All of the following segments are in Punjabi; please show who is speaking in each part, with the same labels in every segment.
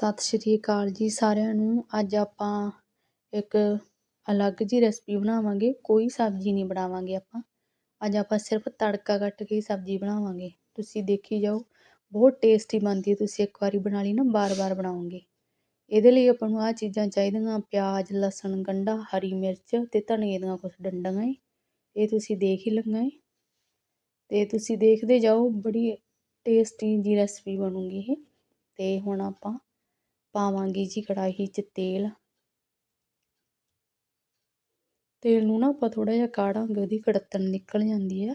Speaker 1: ਸਤਿ ਸ਼੍ਰੀ ਅਕਾਲ ਜੀ ਸਾਰਿਆਂ ਨੂੰ। ਅੱਜ ਆਪਾਂ ਇੱਕ ਅਲੱਗ ਜਿਹੀ ਰੈਸਪੀ ਬਣਾਵਾਂਗੇ, ਕੋਈ ਸਬਜ਼ੀ ਨਹੀਂ ਬਣਾਵਾਂਗੇ ਆਪਾਂ। ਅੱਜ ਆਪਾਂ ਸਿਰਫ ਤੜਕਾ ਕੱਟ ਕੇ ਹੀ ਸਬਜ਼ੀ ਬਣਾਵਾਂਗੇ। ਤੁਸੀਂ ਦੇਖੀ ਜਾਓ, ਬਹੁਤ ਟੇਸਟੀ ਬਣਦੀ ਹੈ। ਤੁਸੀਂ ਇੱਕ ਵਾਰੀ ਬਣਾ ਲਈ ਨਾ, ਬਾਰ-ਬਾਰ ਬਣਾਓਗੇ। ਇਹਦੇ ਲਈ ਆਪਾਂ ਨੂੰ ਆਹ ਚੀਜ਼ਾਂ ਚਾਹੀਦੀਆਂ, ਪਿਆਜ਼, ਲਸਣ, ਗੰਢਾ, ਹਰੀ ਮਿਰਚ ਤੇ ਧਨੀਏ ਦੀਆਂ ਕੁਝ ਡੰਡੀਆਂ ਏ। ਇਹ ਤੁਸੀਂ ਦੇਖ ਹੀ ਲੰਗਾ ਏ। ਤੇ ਤੁਸੀਂ ਦੇਖਦੇ ਜਾਓ, ਬੜੀ ਟੇਸਟੀ ਜੀ ਰੈਸਪੀ ਬਣੂਗੀ ਇਹ। ਤੇ ਹੁਣ ਆਪਾਂ ਪਾਵਾਂਗੇ ਜੀ ਕੜਾਹੀ 'ਚ ਤੇਲ। ਤੇਲ ਨੂੰ ਨਾ ਆਪਾਂ ਥੋੜਾ ਜਿਹਾ ਕਾੜਾਂਗੇ ਉਹਦੀ ਕੜਤਣ ਨਿਕਲ ਜਾਂਦੀ ਹੈ।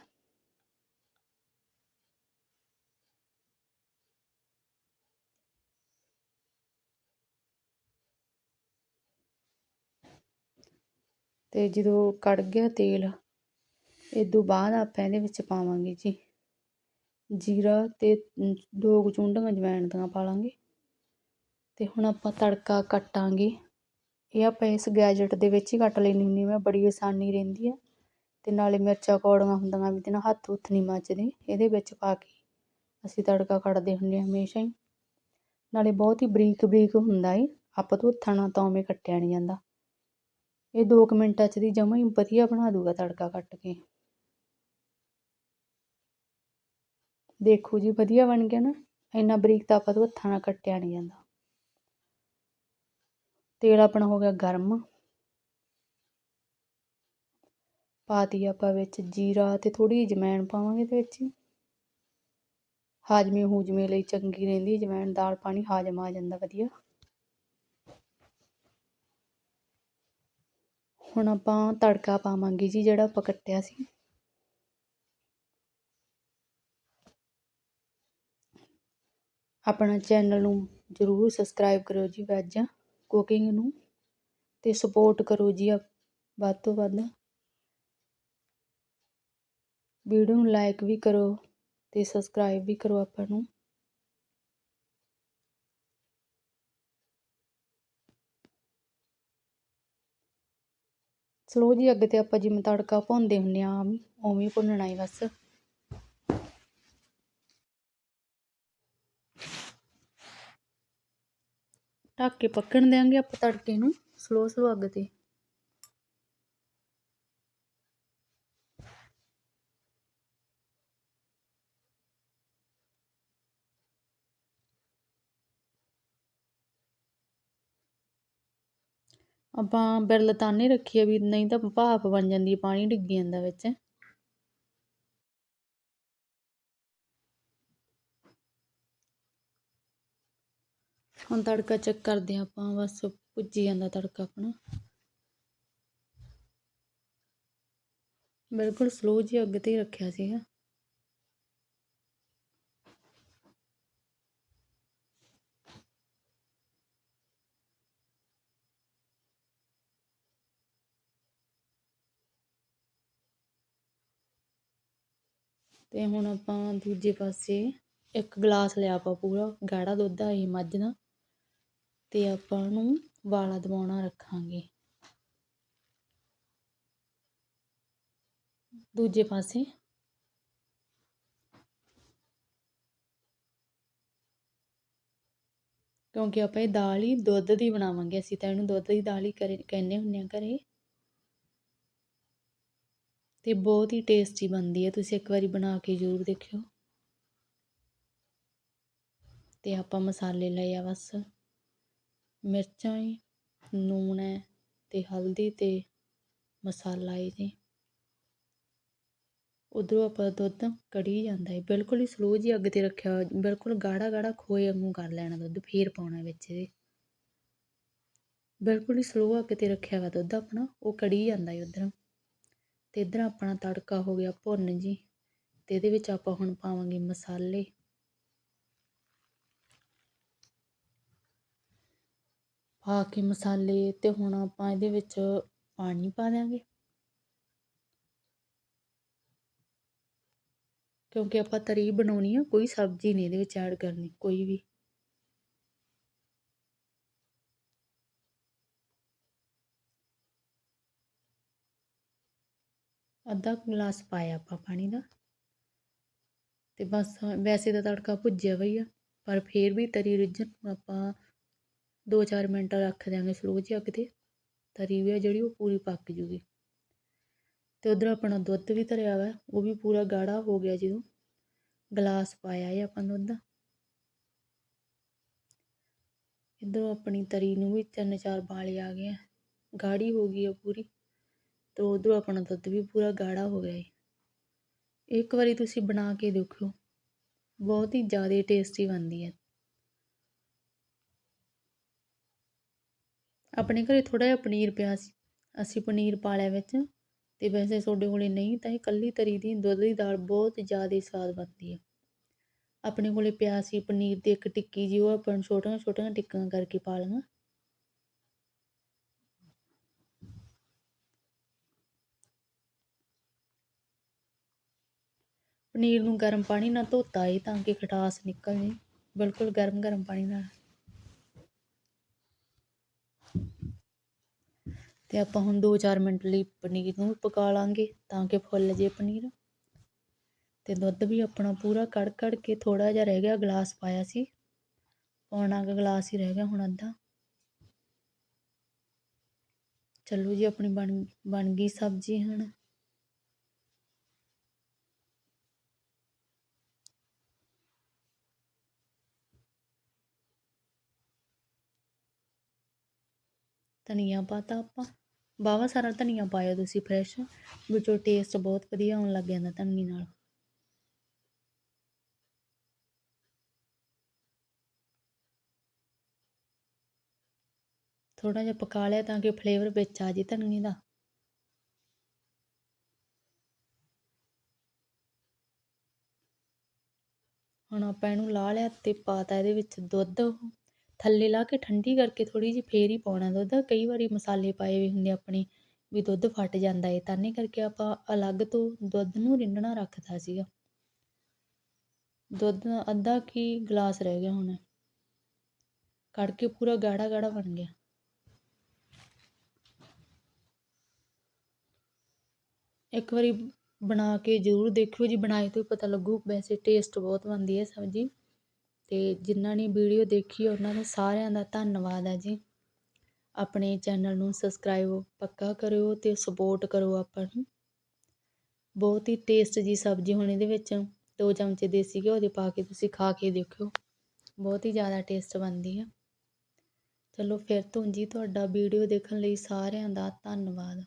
Speaker 1: ਤੇ ਜਦੋਂ ਕੜ ਗਿਆ ਤੇਲ ਇਹ ਤੋਂ ਬਾਅਦ ਆਪਾਂ ਇਹਦੇ ਵਿੱਚ ਪਾਵਾਂਗੇ ਜੀ ਜੀਰਾ ਤੇ ਦੋ ਕੁ ਚੁੰਡੀਆਂ ਅਜਵਾਇਣ ਦੀਆਂ ਪਾ ਲਾਂਗੇ। ਅਤੇ ਹੁਣ ਆਪਾਂ ਤੜਕਾ ਕੱਟਾਂਗੇ। ਇਹ ਆਪਾਂ ਇਸ ਗੈਜਟ ਦੇ ਵਿੱਚ ਹੀ ਕੱਟ ਲੈਂਦੀ ਹੁੰਦੀ ਮੈਂ ਬੜੀ ਆਸਾਨੀ ਰਹਿੰਦੀ ਆ ਅਤੇ ਨਾਲੇ ਮਿਰਚਾਂ ਕੌੜੀਆਂ ਹੁੰਦੀਆਂ ਵੀ ਤੇ ਨਾ ਹੱਥ ਹੁੱਥ ਨਹੀਂ ਮੱਚਦੇ, ਇਹਦੇ ਵਿੱਚ ਪਾ ਕੇ ਅਸੀਂ ਤੜਕਾ ਕੱਟਦੇ ਹੁੰਦੇ ਹਾਂ ਹਮੇਸ਼ਾ ਹੀ। ਨਾਲੇ ਬਹੁਤ ਹੀ ਬਰੀਕ ਬਰੀਕ ਹੁੰਦਾ ਏ ਆਪਾਂ ਤੋਂ ਹੱਥਾਂ ਨਾਲ ਤਾਂ ਉਵੇਂ ਕੱਟਿਆ ਨਹੀਂ ਜਾਂਦਾ। ਇਹ 2 ਮਿੰਟਾਂ 'ਚ ਦੀ ਜਮਾਂ ਹੀ ਵਧੀਆ ਬਣਾ ਦੂਗਾ ਤੜਕਾ ਕੱਟ ਕੇ। ਦੇਖੋ ਜੀ, ਵਧੀਆ ਬਣ ਗਿਆ ਨਾ। ਇੰਨਾ ਬਰੀਕ ਤਾਂ ਆਪਾਂ ਤੋਂ ਹੱਥਾਂ ਨਾਲ ਕੱਟਿਆ ਨਹੀਂ ਜਾਂਦਾ। ਤੇਲ ਆਪਣਾ ਹੋ ਗਿਆ ਗਰਮ। ਪਾਤੀ ਆਪਾਂ ਵਿੱਚ ਜੀਰਾ ਤੇ ਥੋੜੀ ਜਮੈਣ ਪਾਵਾਂਗੇ ਇਹਦੇ ਵਿੱਚ। ਹਾਜਮੇ ਹੂਜਮੇ ਲਈ ਚੰਗੀ ਰਹਿੰਦੀ ਜਮੈਣ ਦਾਲ ਪਾਣੀ ਹਾਜਮ ਆ ਜਾਂਦਾ ਵਧੀਆ। ਹੁਣ ਆਪਾਂ ਤੜਕਾ ਪਾਵਾਂਗੇ ਜੀ ਜਿਹੜਾ ਆਪਾਂ ਕੱਟਿਆ ਸੀ। ਆਪਣਾ ਚੈਨਲ ਨੂੰ ਜ਼ਰੂਰ ਸਬਸਕ੍ਰਾਈਬ ਕਰਿਓ ਜੀ ਵੈਜ। ਕੁਕਿੰਗ ਨੂੰ ਅਤੇ ਸਪੋਰਟ ਕਰੋ ਜੀ ਵੱਧ ਤੋਂ ਵੱਧ। ਵੀਡੀਓ ਨੂੰ ਲਾਈਕ ਵੀ ਕਰੋ ਅਤੇ ਸਬਸਕ੍ਰਾਈਬ ਵੀ ਕਰੋ ਆਪਾਂ ਨੂੰ। ਸਲੋ ਜੀ, ਅੱਗੇ ਤੇ ਆਪਾਂ ਜਿਵੇਂ ਤੜਕਾ ਭੁੰਨਦੇ ਹੁੰਨੇ ਆ ਉਵੇਂ ਭੁੰਨਣਾ ਹੀ ਬਸ। ਢੱਕ ਕੇ ਪੱਕਣ ਦੇਾਂਗੇ ਆਪਾਂ ਤੜਕੇ ਨੂੰ ਸਲੋ ਸਲੋ ਅੱਗ ਤੇ। ਆਪਾਂ ਬਿਰਲ ਤਾਨੇ ਰੱਖੀ ਆ ਵੀ ਨਹੀਂ ਤਾਂ ਭਾਫ ਬਣ ਜਾਂਦੀ ਪਾਣੀ ਡਿੱਗੀ ਜਾਂਦਾ ਵਿੱਚ। ਹੁਣ ਤੜਕਾ ਚੈੱਕ ਕਰਦੇ ਆਪਾਂ, ਬਸ ਭੁੱਜੀ ਜਾਂਦਾ ਤੜਕਾ ਆਪਣਾ। ਬਿਲਕੁਲ ਸਲੋ ਜੀ ਅੱਗ ਤੇ ਹੀ ਰੱਖਿਆ ਸੀਗਾ। ਤੇ ਹੁਣ ਆਪਾਂ ਦੂਜੇ ਪਾਸੇ ਇੱਕ ਗਲਾਸ ਲਿਆ ਆਪਾਂ ਪੂਰਾ ਗਾੜਾ ਦੁੱਧ ਆ, ਇਹ ਮੱਝ ਦਾ। ਅਤੇ ਆਪਾਂ ਉਹਨੂੰ ਵਾਲਾ ਦਵਾਉਣਾ ਰੱਖਾਂਗੇ। ਦੂਜੇ ਪਾਸੇ ਕਿਉਂਕਿ ਆਪਾਂ ਇਹ ਦਾਲ ਹੀ ਦੁੱਧ ਦੀ ਬਣਾਵਾਂਗੇ, ਅਸੀਂ ਤਾਂ ਇਹਨੂੰ ਦੁੱਧ ਦੀ ਦਾਲ ਹੀ ਕਰੇ, ਕਹਿੰਦੇ ਹੁੰਨੇ ਆ ਘਰੇ। ਤੇ ਬਹੁਤ ਹੀ ਟੇਸਟੀ ਬਣਦੀ ਹੈ, ਤੁਸੀਂ ਇੱਕ ਵਾਰੀ ਬਣਾ ਕੇ ਜ਼ਰੂਰ ਦੇਖਿਓ। ਤੇ ਆਪਾਂ ਮਸਾਲੇ ਲਏ ਆ ਬਸ। ਮਿਰਚਾਂ ਹੈ ਨੂਣ ਹੈ ਅਤੇ ਹਲਦੀ ਅਤੇ ਮਸਾਲਾ ਹੈ ਜੀ। ਉੱਧਰੋਂ ਆਪਾਂ ਦੁੱਧ ਕੜੀ ਜਾਂਦਾ ਹੈ ਬਿਲਕੁਲ ਹੀ ਸਲੋਅ ਜੀ ਅੱਗ ਤੇ ਰੱਖਿਆ ਬਿਲਕੁਲ ਗਾੜਾ ਗਾੜਾ ਖੋਏ ਵਾਂਗੂ ਕਰ ਲੈਣਾ ਦੁੱਧ ਫੇਰ ਪਾਉਣਾ ਵਿੱਚ ਇਹਦੇ ਬਿਲਕੁਲ ਹੀ ਸਲੋਅ ਅੱਗ ਤੇ ਰੱਖਿਆ ਵਾ ਦੁੱਧ ਆਪਣਾ, ਉਹ ਕੜੀ ਜਾਂਦਾ ਹੈ ਉਧਰ। ਅਤੇ ਇਧਰ ਆਪਣਾ ਤੜਕਾ ਹੋ ਗਿਆ ਭੁੰਨ ਜੀ ਅਤੇ ਇਹਦੇ ਵਿੱਚ ਆਪਾਂ ਹੁਣ ਪਾਵਾਂਗੇ ਮਸਾਲੇ। ਪਾ ਕੇ ਮਸਾਲੇ ਤੇ ਹੁਣ ਆਪਾਂ ਇਹਦੇ ਵਿੱਚ ਪਾਣੀ ਪਾ ਦਿਆਂਗੇ। ਕਿਉਂਕਿ ਆਪਾਂ ਤਰੀ ਬਣਾਉਣੀ ਆ, ਕੋਈ ਸਬਜ਼ੀ ਨਹੀਂ ਇਹਦੇ ਵਿੱਚ ਐਡ ਕਰਨੀ, ਕੋਈ ਵੀ। ਅੱਧਾ ਗਲਾਸ ਪਾਇਆ ਆਪਾਂ ਪਾਣੀ ਦਾ। ਤੇ ਬਸ ਵੈਸੇ ਤਾਂ ਤੜਕਾ ਭੁੱਜਿਆ ਹੋਈ ਆ ਪਰ ਫੇਰ ਵੀ ਤਰੀ ਰਿੱਝਣ ਨੂੰ ਆਪਾਂ 2-4 ਮਿੰਟ ਰੱਖ ਦਿਆਂਗੇ ਸਲੋ ਜਿਹੀ ਅੱਗ ਤੇ, ਤਰੀ ਵੀ ਆ ਜਿਹੜੀ ਉਹ ਪੂਰੀ ਪੱਕ ਜੂਗੀ। ਤੇ ਉਧਰ ਆਪਣਾ ਦੁੱਧ ਵੀ ਧਰਿਆ ਵਾ, ਉਹ ਵੀ ਪੂਰਾ ਗਾੜਾ ਹੋ ਗਿਆ ਜਦੋਂ। ਗਲਾਸ ਪਾਇਆ ਹੈ ਆਪਾਂ ਦੁੱਧ। ਦਾ ਇੱਧਰੋਂ ਆਪਣੀ ਤਰੀ ਨੂੰ ਵੀ ਤਿੰਨ ਚਾਰ ਬਾਲੇ ਆ ਗਏ ਆ। ਗਾੜੀ ਹੋ ਗਈ ਆ ਪੂਰੀ, ਤੇ ਉਧਰੋਂ ਆਪਣਾ ਦੁੱਧ ਵੀ ਪੂਰਾ ਗਾੜਾ ਹੋ ਗਿਆ ਹੈ ਇੱਕ ਵਾਰੀ ਤੁਸੀਂ ਬਣਾ ਕੇ ਦੇਖਿਓ, ਬਹੁਤ ਹੀ ਜ਼ਿਆਦਾ ਟੇਸਟੀ ਬਣਦੀ ਹੈ ਆਪਣੇ ਘਰੇ ਥੋੜਾ ਜਿਹਾ ਪਨੀਰ ਪਿਆ ਸੀ। ਅਸੀਂ ਪਨੀਰ ਪਾ ਲਿਆ ਵਿੱਚ ਤੇ ਵੈਸੇ ਤੁਹਾਡੇ ਕੋਲੇ ਨਹੀਂ ਤਾਂ ਇਹ ਕੱਲੀ ਤਰੀ ਦੀ ਦੁੱਧ ਦੀ ਦਾਲ ਬਹੁਤ ਜ਼ਿਆਦਾ ਸਵਾਦ ਬਣਦੀ ਹੈ ਆਪਣੇ ਕੋਲੇ ਪਿਆ ਸੀ ਪਨੀਰ ਦੀ ਇੱਕ ਟਿੱਕੀ ਜੀ ਉਹ ਆਪਾਂ ਛੋਟੀਆਂ ਛੋਟੀਆਂ ਟਿੱਕਾਂ ਕਰਕੇ ਪਾ ਲਵਾਂ। ਪਨੀਰ ਨੂੰ ਗਰਮ ਪਾਣੀ ਨਾਲ ਧੋਤਾ ਏ ਤਾਂ ਕਿ ਖਟਾਸ ਨਿਕਲ ਜੇ ਬਿਲਕੁਲ ਗਰਮ ਗਰਮ ਪਾਣੀ ਨਾਲ। ਅਤੇ ਆਪਾਂ ਹੁਣ 2-4 ਮਿੰਟ ਲਈ ਪਨੀਰ ਨੂੰ ਪਕਾ ਲਾਂਗੇ ਤਾਂ ਕਿ ਫੁੱਲ ਜੇ ਪਨੀਰ। ਅਤੇ ਦੁੱਧ ਵੀ ਆਪਣਾ ਪੂਰਾ ਕੜ ਕੜ ਕੇ ਥੋੜ੍ਹਾ ਜਿਹਾ ਰਹਿ ਗਿਆ, ਗਲਾਸ ਪਾਇਆ ਸੀ। ਪੌਣਾ ਕੁ ਗਲਾਸ ਹੀ ਰਹਿ ਗਿਆ ਹੁਣ ਅੱਧਾ। ਚਲੋ ਜੀ, ਆਪਣੀ ਬਣ ਬਣ ਗਈ ਸਬਜ਼ੀ ਹੁਣ। ਧਨੀਆ ਪਾਤਾ ਆਪਾਂ। ਬਾਵਾ ਸਾਰਾ ਧਨੀਆ ਪਾਇਓ ਤੁਸੀਂ ਫਰੈਸ਼ ਵਿੱਚੋਂ ਟੇਸਟ ਬਹੁਤ ਵਧੀਆ ਆਉਣ ਲੱਗ ਜਾਂਦਾ ਧਨੀਏ ਨਾਲ। ਥੋੜਾ ਜਿਹਾ ਪਕਾ ਲਿਆ ਤਾਂ ਕਿ ਫਲੇਵਰ ਵਿੱਚ ਆ ਜੇ ਧਨੀਏ ਦਾ। ਹੁਣ ਆਪਾਂ ਇਹਨੂੰ ਲਾ ਲਿਆ ਤੇ ਪਾਤਾ ਇਹਦੇ ਵਿੱਚ ਦੁੱਧ। ਥੱਲੇ ਲਾ ਕੇ ਠੰਡੀ ਕਰਕੇ ਥੋੜੀ ਜਿਹੀ ਫੇਰ ਹੀ ਪਾਉਣਾ ਦੁੱਧ। ਕਈ ਵਾਰੀ ਮਸਾਲੇ ਪਾਏ ਵੀ ਹੁੰਦੇ ਆਪਣੇ ਵੀ ਦੁੱਧ ਫਟ ਜਾਂਦਾ ਏ ਤਾਨੇ ਕਰਕੇ ਆਪਾਂ ਅਲੱਗ ਤੋਂ ਦੁੱਧ ਨੂੰ ਰਿੰਨਣਾ ਰੱਖਦਾ ਸੀਗਾ। ਦੁੱਧ ਦਾ ਅੱਧਾ ਕੀ ਗਲਾਸ ਰਹਿ ਗਿਆ ਹੁਣ। ਕੱਢ ਕੇ ਪੂਰਾ ਗਾੜਾ ਗਾੜਾ ਬਣ ਗਿਆ। ਇੱਕ ਵਾਰੀ ਬਣਾ ਕੇ ਜ਼ਰੂਰ ਦੇਖਿਓ ਜੀ, ਬਣਾਏ ਤੋਂ ਪਤਾ ਲੱਗੂ। ਵੈਸੇ ਟੇਸਟ ਬਹੁਤ ਬਣਦੀ ਹੈ ਸਬਜ਼ੀ। ਅਤੇ ਜਿਨ੍ਹਾਂ ਨੇ ਵੀਡੀਓ ਦੇਖੀ ਉਹਨਾਂ ਦਾ ਸਾਰਿਆਂ ਦਾ ਧੰਨਵਾਦ ਹੈ ਜੀ। ਆਪਣੇ ਚੈਨਲ ਨੂੰ ਸਬਸਕ੍ਰਾਈਬ ਪੱਕਾ ਕਰਿਓ ਅਤੇ ਸਪੋਰਟ ਕਰੋ ਆਪਾਂ ਨੂੰ। ਬਹੁਤ ਹੀ ਟੇਸਟ ਜੀ ਸਬਜ਼ੀ ਹੁਣ ਇਹਦੇ ਵਿੱਚ। ਦੋ ਚਮਚੇ ਦੇਸੀ ਘਿਓ ਦੇ ਪਾ ਕੇ ਤੁਸੀਂ ਖਾ ਕੇ ਦੇਖਿਓ। ਬਹੁਤ ਹੀ ਜ਼ਿਆਦਾ ਟੇਸਟ ਬਣਦੀ ਹੈ ਚਲੋ ਫਿਰ ਤੋਂ ਜੀ, ਤੁਹਾਡਾ ਵੀਡੀਓ ਦੇਖਣ ਲਈ ਸਾਰਿਆਂ ਦਾ ਧੰਨਵਾਦ।